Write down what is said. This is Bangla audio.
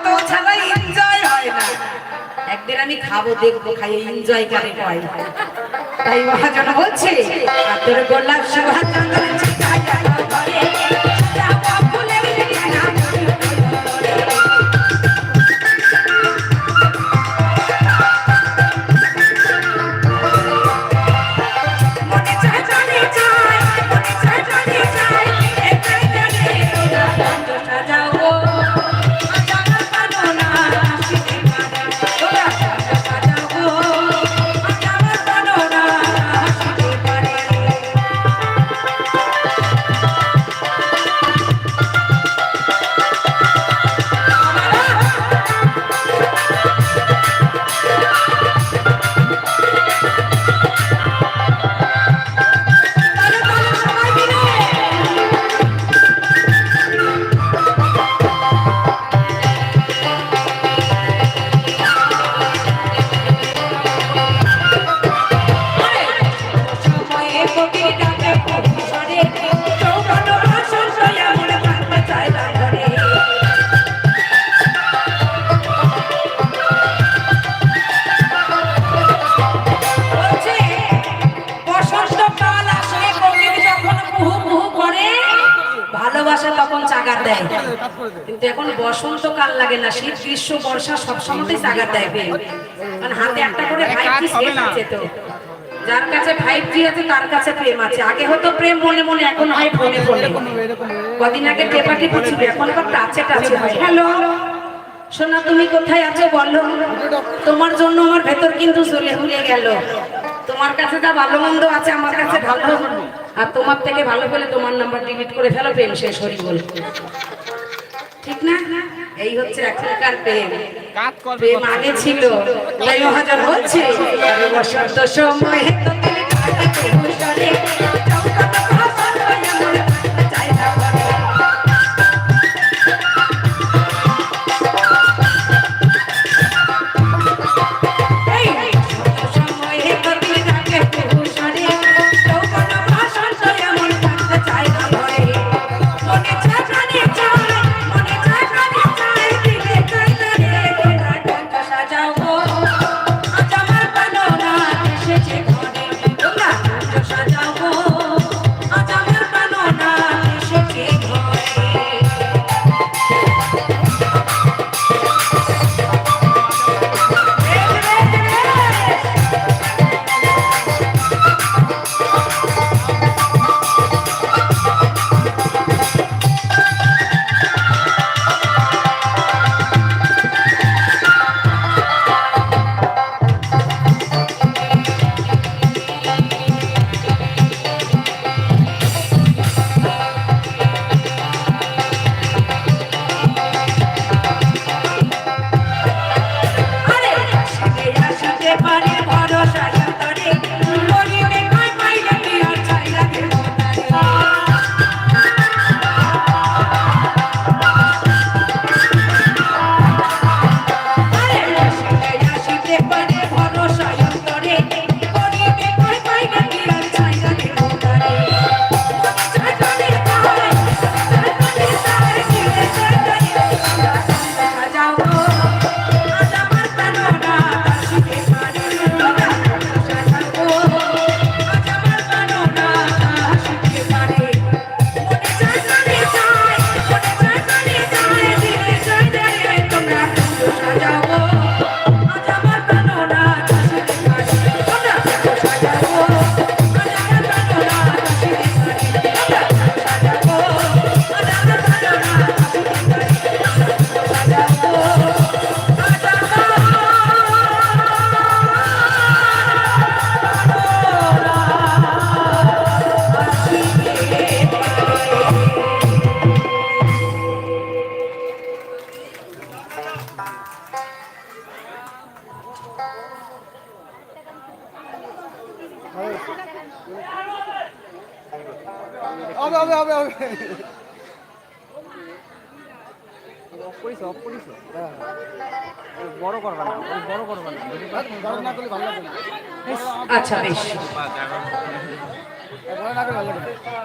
এনজয় হয় না। একদিন আমি খাব, দেখব খাই এনজয় করে হয় তাই মহাজন বলছে তোর গোলাপ সুহার ভালোবাসা তখন চাগার দেয়। কিন্তু এখন বসন্তকাল লাগে না শীত গ্রীষ্ম বর্ষা সব সময়তেই চাগার দেয়। কারণ হাতে একটা করে ফাইভ জি সেট আছে তো। যার কাছে ফাইভ জি আছে তার কাছে প্রেম আছে। আগে হতো প্রেম মনে মনে এখন হয় ফোনে ফোনে। কদিন আগে টেপা টিপু ছিল এখন তো টাচে টাচে হয়। হ্যালো সোনা তুমি কোথায় আছো বলো? তোমার জন্য আমার ভেতর কিন্তু চলে হুলে গেল। তোমার কাছে যা ভালো মন্দ আছে আমার কাছে ভালো আর তোমার থেকে ভালো পেলে তোমার নাম্বার ডিলিট করে ফেলো প্রেম শেষ হরি বল। ঠিক না? এই হচ্ছে এখনকার প্রেম। প্রেম আগে ছিল হাজার হচ্ছে বসন্ত সময় হবে হবে হবে হবে। অফ করিস অফ করিস বড় করবা না বড় করবা না। বড় না করলে ভালো লাগবে না। আচ্ছা বেশ। বড় না করলে ভালো লাগবে না।